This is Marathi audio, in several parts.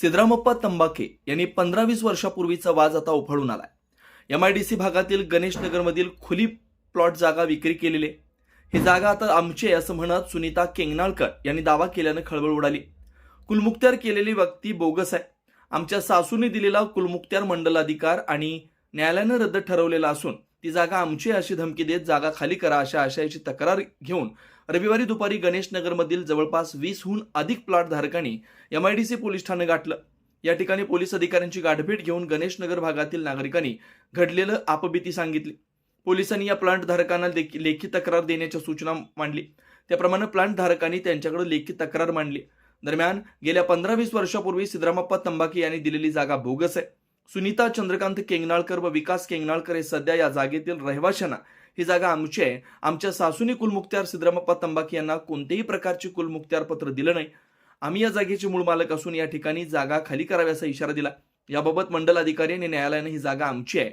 सिद्धरामप्पा तंबाखे यांनी पंधरा वीस वर्षापूर्वीचा वाज आता उफाळून आलाय. एमआयडीसी भागातील गणेशनगरमधील खुली प्लॉट जागा विक्री केलेली ही जागा आता आमची आहे असं म्हणत सुनीता केंगनाळकर यांनी दावा केल्यानं खळबळ उडाली. कुलमुक्त्यार केलेली व्यक्ती बोगस आहे. आमच्या सासूने दिलेला कुलमुक्त्यार मंडल अधिकार आणि न्यायालयानं रद्द ठरवलेला असून ती जागा आमची अशी धमकी देत जागा खाली करा अशा आशयाची तक्रार घेऊन रविवारी दुपारी गणेशनगरमधील जवळपास वीसहून अधिक प्लॉट धारकांनी एमआयडीसी पोलीस ठाणे गाठलं. या ठिकाणी पोलीस अधिकाऱ्यांची गाठभेट घेऊन गणेशनगर भागातील नागरिकांनी घडलेलं आपबीती सांगितली. पोलिसांनी या प्लांट धारकांना लेखी तक्रार देण्याच्या सूचना मांडली. त्याप्रमाणे प्लांट धारकांनी त्यांच्याकडे लेखी तक्रार मांडली. दरम्यान गेल्या पंधरा वीस वर्षापूर्वी सिद्धरामप्पा तंबाके यांनी दिलेली जागा बोगस आहे. सुनीता चंद्रकांत केंगनाळकर व विकास केंगनाळकर हे सध्या या जागेतील रहिवाशांना ही जागा आमची आहे. आमच्या सासूनी कुलमुख्त्यार सिद्धरामप्पा तंबाकी यांना कोणतेही प्रकारचे कुलमुख्त्यार पत्र दिलं नाही. आम्ही या जागेचे मूळ मालक असून या ठिकाणी जागा खाली करावी असा इशारा दिला. याबाबत मंडल अधिकारी आणि न्यायालयाने ही जागा आमची आहे.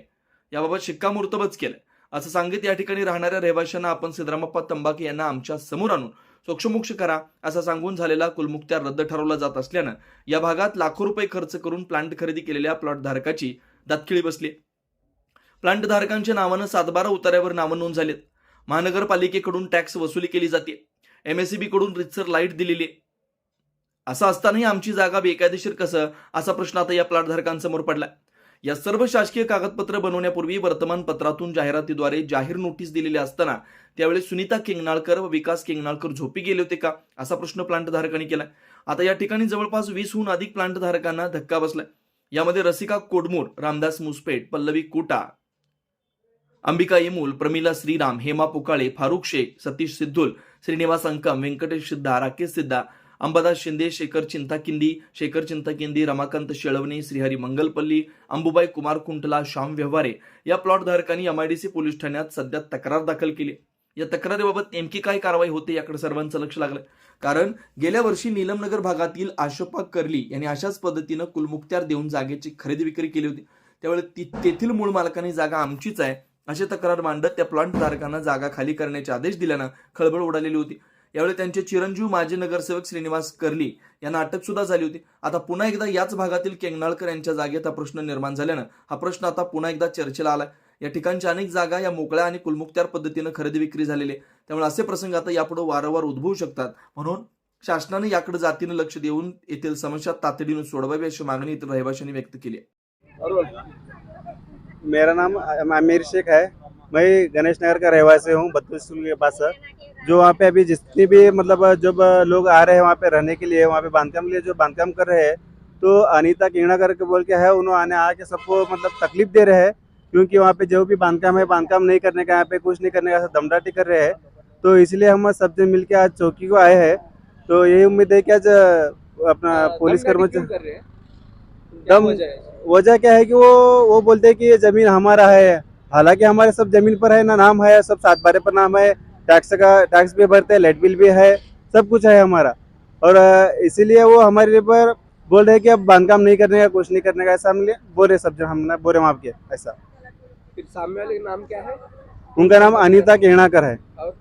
याबाबत शिक्कामोर्तबच केलं. असं सांगित या ठिकाणी राहणाऱ्या रहिवाशांना आपण सिद्धरामप्पा तंबाकी यांना आमच्यासमोर आणून सोक्षमोक्ष करा असं सांगून झालेला कुलमुक्त्यार रद्द ठरवला जात असल्यानं या भागात लाखो रुपये खर्च करून प्लांट खरेदी केलेल्या प्लॉट धारकाची दातखिळी बसली प्लांटधारकांच्या नावानं सातबारा उतार्यावर नावं नोंद झालेत. महानगरपालिकेकडून टॅक्स वसुली केली जाते. एमएससीबी कडून रितसर लाइट दिलेली आहे. असं असतानाही आमची जागा बेकायदेशीर कसं? असा प्रश्न आता या प्लॉट पडलाय. पडला या सर्व शासकीय कागदपत्र बनवण्यापूर्वी वर्तमानपत्रातून जाहिरातीद्वारे जाहीर नोटीस दिलेली असताना त्यावेळी सुनीता किंगनाळकर व विकास किंगनाळकर झोपी गेले होते का? असा प्रश्न प्लांटधारकांनी केला आता या ठिकाणी जवळपास वीसहून अधिक प्लांटधारकांना धक्का बसलाय. यामध्ये रसिका कोडमोर रामदास मुसपेट पल्लवी कोटा अंबिका येमूल प्रमिला श्रीराम हेमा पुकाळे फारुख शेख सतीश सिद्धूल श्रीनिवास अंकम व्यंकटेश सिद्धा राकेश सिद्धा अंबादास शिंदे शेखर चिंताकिंदी शेखर चिंताकिंदी रमाकांत शेळवणे श्रीहरी मंगलपल्ली अंबुबाई कुमार कुंटला श्याम व्यवहारे या प्लॉट धारकांनी एमआयडीसी पोलीस ठाण्यात सध्या तक्रार दाखल केली. या तक्रारीबाबत नेमकी काय कारवाई होते याकडे सर्वांचं लक्ष लागलं. कारण गेल्या वर्षी नीलमनगर भागातील आशोपा कर्ली यांनी अशाच पद्धतीनं कुलमुक्त्यार देऊन जागेची खरेदी विक्री केली होती. त्यावेळी ती- तेथील मूळ मालकांनी जागा आमचीच आहे. अशी तक्रार मांडत त्या प्लांट धारकांना जागा खाली करण्याचे आदेश दिल्यानं खळबळ उडालेली होती. यावेळी त्यांचे चिरंजीव माजी नगरसेवक श्रीनिवास कर्ली यांना अटक सुद्धा झाली होती. आता पुन्हा एकदा याच भागातील केंगनाळकर यांच्या जागेत हा प्रश्न निर्माण झाल्यानं हा प्रश्न आता पुन्हा एकदा चर्चेला आला या ठिकाणच्या अनेक जागा या मोकळ्या आणि कुलमुक्त्यार पद्धतीनं खरेदी विक्री झालेली आहे. त्यामुळे असे प्रसंग आता यापुढे वारंवार उद्भवू शकतात. म्हणून शासनाने याकडे जातीनं लक्ष देऊन येथील समस्या तातडीने सोडवावी अशी मागणी इतर रहिवाशांनी व्यक्त केली आहे. मेरा नाम आमिर शेख है। मैं गणेश नगर का रहवासी हूँ बत्तीस स्कूल के पास है जो वहाँ पे अभी जितने भी मतलब जब लोग आ रहे हैं वहाँ पे रहने के लिए वहाँ पे बांधकाम के लिए जो बांधकाम कर रहे हैं तो अनीता किंगना करके बोल के है उन्होंने आने आके सबको मतलब तकलीफ़ दे रहे हैं क्योंकि वहाँ पे जो भी बांधकाम है बांधकाम नहीं करने का यहाँ पे कुछ नहीं करने का दमदाटी कर रहे हैं। तो इसलिए हम सब जन मिल आज चौकी को आए हैं। तो यही उम्मीद है कि आज अपना पुलिस कर्मचारी दम वजह क्या है कि वो वो बोलते हैं कि ये ज़मीन हमारा है। हालाँकि हमारे सब ज़मीन पर है ना नाम है सब सात बारे पर नाम है। टैक्स का टैक्स भी भरते हैं लाइट बिल भी है सब कुछ है हमारा। और इसीलिए वो हमारे पर बोल रहे हैं कि अब बांधकाम नहीं करने का कुछ नहीं करने का ऐसा हम लिए बोल सब जन हमने बोल वहाँ के ऐसा। फिर सामने वाले नाम क्या है? उनका नाम अनिता केहणाकर है। और?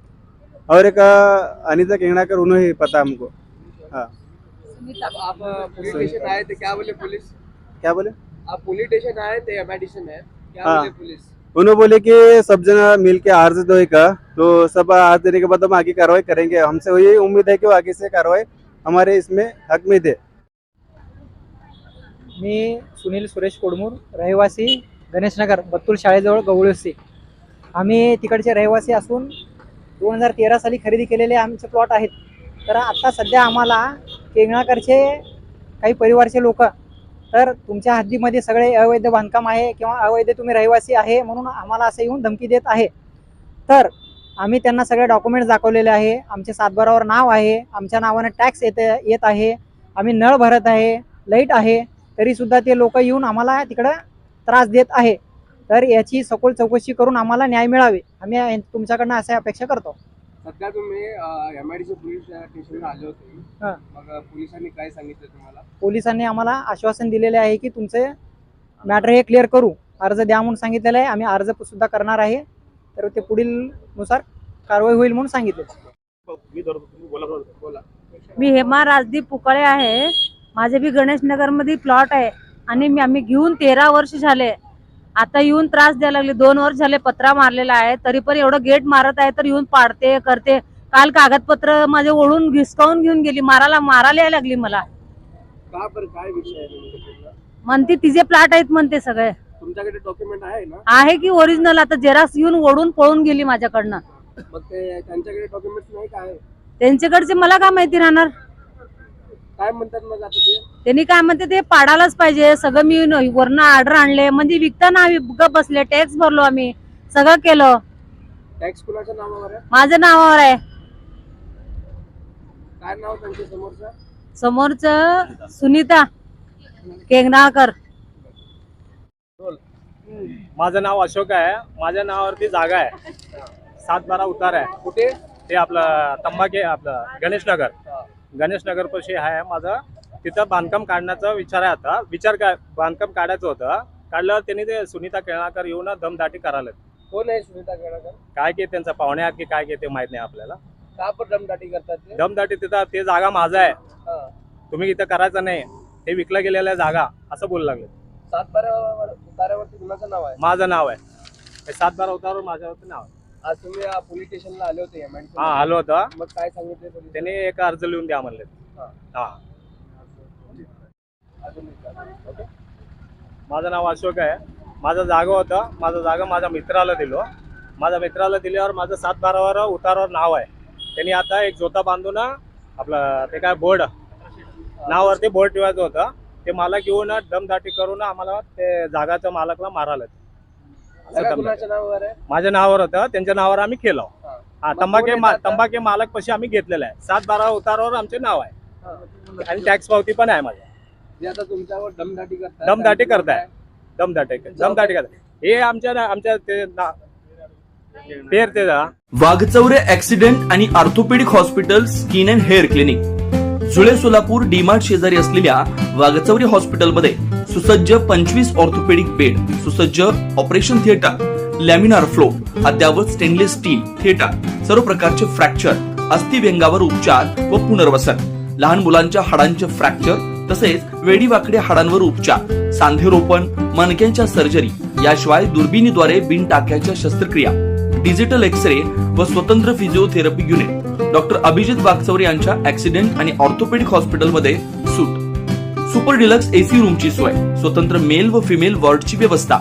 और एक अनिता अनीता केहणाकर उन्हें ही पता हमको। हाँ। आप पुलिस स्टेशन आए थे क्या बोले पुलिस? क्या बोले? आप पुलिस स्टेशन आए थे एमआईडीसी में क्या हाँ। बोले पुलिस उन्होंने बोले कि सब जन मिल के अर्ज देगा तो सब अर्ज देने के बाद हम आगे कार्रवाई करेंगे। हमसे वही उम्मीद है कि वो आगे से कार्रवाई हमारे इसमें हक में दे। मी सुनील सुरेश कोडमूर रहिवासी गणेशनगर बत्तूर शाळेजवळ गवळसी आम्ही तिकडचे रहिवासी असून दोन हजार तेरा साली खरेदी केलेले आमचे प्लॉट आहेत. तर आत्ता सध्या आम्हाला केंगणाकरचे काही परिवारचे लोक तर तुमच्या हद्दीमध्ये सगळे अवैध बांधकाम आहे किंवा अवैध तुम्ही रहिवासी आहे म्हणून आम्हाला असं येऊन धमकी देत आहे. तर आम्ही त्यांना सगळे डॉक्युमेंट्स दाखवलेले आहे. आमचे सातबारावर नाव आहे. आमच्या नावानं टॅक्स येत येत आहे. आम्ही नळ भरत आहे. लाइट आहे. तरीसुद्धा ते लोक येऊन आम्हाला तिकडं त्रास देत आहे. तर याची सखोल चौकशी करून आम्हाला न्याय मिळावे. आम्ही तुमच्याकडनं अशी अपेक्षा करतो. सध्या तुम्ही एम आय डी पोलीस स्टेशनला आले होते. हा. मग पोलिसांनी काय सांगितलं तुम्हाला? पोलिसांनी आम्हाला आश्वासन दिलेले आहे की तुमचे मॅटर हे क्लिअर करू. अर्ज द्या म्हणून सांगितलेलं आहे. आम्ही अर्ज सुद्धा करणार आहे. तर ते पुढील नुसार कारवाई होईल म्हणून सांगितले बोला मी हेमा राजदीप पुकाळे आहे. माझे बी गणेश नगरमध्ये प्लॉट आहे. आणि मी आम्ही घेऊन तेरा वर्ष झाले. आता येऊन त्रास द्यायला लागले. दोन वर्ष झाले पत्रा मारलेला आहे. तरी पण एवढं गेट मारत आहे तर येऊन पाडते करते. काल कागदपत्र माझे ओढून घिसकावून घेऊन गेली. मारायला मारायला यायला लागली मला. का? म्हणते तिचे प्लॉट आहेत म्हणते सगळे. तुमच्याकडे डॉक्युमेंट आहे ना? आहे की ओरिजिनल आता जेराक्स येऊन ओढून पळून गेली माझ्याकडनं. त्यांच्याकडे डॉक्युमेंट नाही काय त्यांच्याकडचे मला काय माहिती राहणार? काय म्हणतात मग आता ते? त्यांनी काय म्हणते ते पाडायलाच पाहिजे. सगळं मी न- वरनं ऑर्डर आणले. म्हणजे विकताना आम्ही गप बसले. टॅक्स भरलो आम्ही. सगळं केलं. टॅक्स कुणाच्या नावावर आहे? माझं नावावर आहे. काय नाव त्यांच्या समोरचं? समोरच सुनीता केंगणाळकर. माझं नाव अशोक आहे. माझ्या नावावरती जागा आहे. सात बारा उतार आहे. कुठे? ते आपलं तंबाखे आपलं गणेश नगर गणेश नगर आहे माझं. तिथं बांधकाम काढण्याचा विचार आहे आता. विचार काय? बांधकाम काढायचं होतं. काढल्यावर त्यांनी ते सुनीता केळाकर येऊन दमदाटी करायला कोण आहे सुनीता केळकर काय की त्यांचं पाहुणे आहेत की काय की ते माहीत नाही आपल्याला. का पण दमदाटी करतात ते? दमदाटी तिथं ते जागा माझा आहे. हा. तुम्ही इथं करायचं नाही. ते विकलं गेलेलं आहे जागा. असं बोलू लागले. सात बारा उतार्यावरती कुणाचं नाव आहे? माझं नाव आहे. हे सात बारा उतारवर माझ्यावरती नाव आहे. आज तुम्ही अ, पोलीस स्टेशनला आले होते हा आलो होतं. मग काय सांगितले पोलीस त्यांनी एक अर्ज लिहून द्या म्हणले हा. हा. अजून एक ओके. माझं नाव अशोक आहे. माझं जागा होतं. माझं जागा माझ्या मित्राला दिलो. माझ्या मित्राला दिल्यावर माझं सात बारावर उतारावर नाव आहे. त्यांनी आता एक जोता बांधून आपलं ते काय बोर्ड नावावरती बोर्ड ठेवायचं होतं. ते मला घेऊन दमदाटी करून आम्हाला ते जागाच्या मालकला मारायला दमदाटी. कुणाच्या नावावर आहे माझ्या नावावर होतं. त्यांच्या नावावर आम्ही केलं हा. तंबाखे? तंबाखे मालक पशी आम्ही घेतलेलं आहे. सात बारा उतारावर आमचे नाव आहे. हा. आणि टॅक्स पावती पण आहे माझ्या. जे आता तुमच्यावर दमदाटी दमदाटी करताय. दमदाटी दमदाटी करतात हे आमच्या आमच्या ते वाघचौरे ऍक्सिडेंट आणि orthopaedic hospital skin and hair clinic जुळे सोलापूर डीमार्ट शेजारी असलेल्या वाघचौरे हॉस्पिटलमध्ये सुसज्ज पंचवीस ऑर्थोपेडिक बेड सुसज्ज ऑपरेशन थिएटर लॅमिनार फ्लो अद्यावत स्टेनलेस स्टील थिएटर सर्व प्रकारचे फ्रॅक्चर अस्थिव्यंगावर उपचार व पुनर्वसन लहान मुलांच्या हाडांचे फ्रॅक्चर तसेच वेडीवाकड्या हाडांवर उपचार सांधेरोपण मणक्यांच्या सर्जरी याशिवाय दुर्बिणीद्वारे बिन टाक्याच्या शस्त्रक्रिया डिजिटल एक्सरे व स्वतंत्र physiotherapy unit. Doctor Abhijit Waghchaure यांच्या ऍक्सिडेंट आणि ऑर्थोपेडिक हॉस्पिटलमध्ये सूट सुपर डिलक्स एसी रूमची सोय स्वतंत्र मेल व फिमेल वॉर्डची व्यवस्था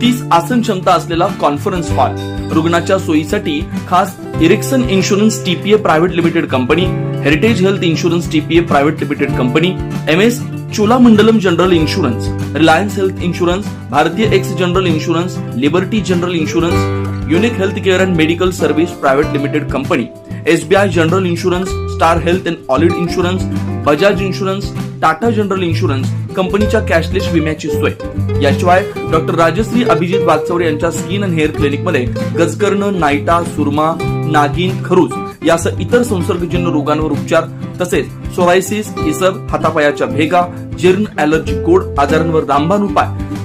तीस आसन क्षमता असलेला कॉन्फरन्स हॉल रुग्णाच्या सोयीसाठी खास Ericson insurance TPA private limited company Heritage health insurance TPA private limited company M S Cholamandalam general insurance Reliance health insurance भारतीय AXA general insurance Liberty general insurance Unique health care and medical service private limited company SBI general insurance Star health and Allied insurance Bajaj insurance Tata general insurance कंपनीच्या कॅशलेस विम्याची सोय. याशिवाय डॉक्टर राजश्री अभिजित वागचौरे यांच्या स्किन अँड हेअर क्लिनिकमध्ये गजकर्ण नायटा सुरमा नागिन खरूज यासह इतर संसर्गजन्य रोगांवर उपचार तसेच सोरायसिस इसब हातापायाच्या भेगा जीर्ण ऍलर्जी कोड आजारांवर रामबाण उपाय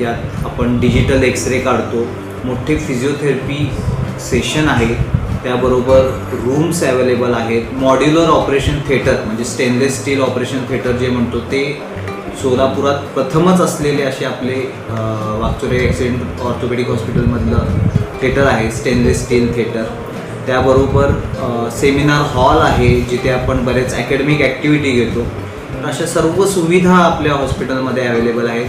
यात आपण डिजिटल एक्सरे काढतो. मोठे फिजिओथेरपी सेशन आहे त्याबरोबर रूम्स अवेलेबल आहेत. मॉड्युलर ऑपरेशन थिएटर म्हणजे स्टेनलेस स्टील ऑपरेशन थिएटर जे म्हणतो ते सोलापुरात प्रथमच असलेले असे आपले अ, वागचोरे ॲक्सिडेंट ऑर्थोपेडिक हॉस्पिटलमधलं थिएटर आहे स्टेनलेस स्टील थिएटर त्याबरोबर सेमिनार हॉल आहे जिथे आपण बरेच अकॅडमिक ॲक्टिव्हिटी घेतो. अशा सर्व सुविधा आपल्या हॉस्पिटलमध्ये अवेलेबल आहेत.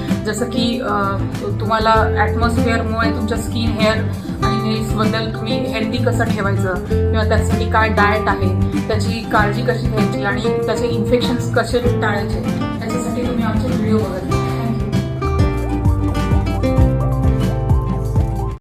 जसं की तुम्हाला ॲटमॉस्फिअरमुळे तुमच्या स्किन हेअर आणि नेल्सबद्दल तुम्ही हेल्दी कसं ठेवायचं? किंवा त्यासाठी काय डाएट आहे? त्याची काळजी कशी घ्यायची? आणि त्याचे इन्फेक्शन्स कसे टाळायचे? त्याच्यासाठी तुम्ही आमचे व्हिडिओ बघा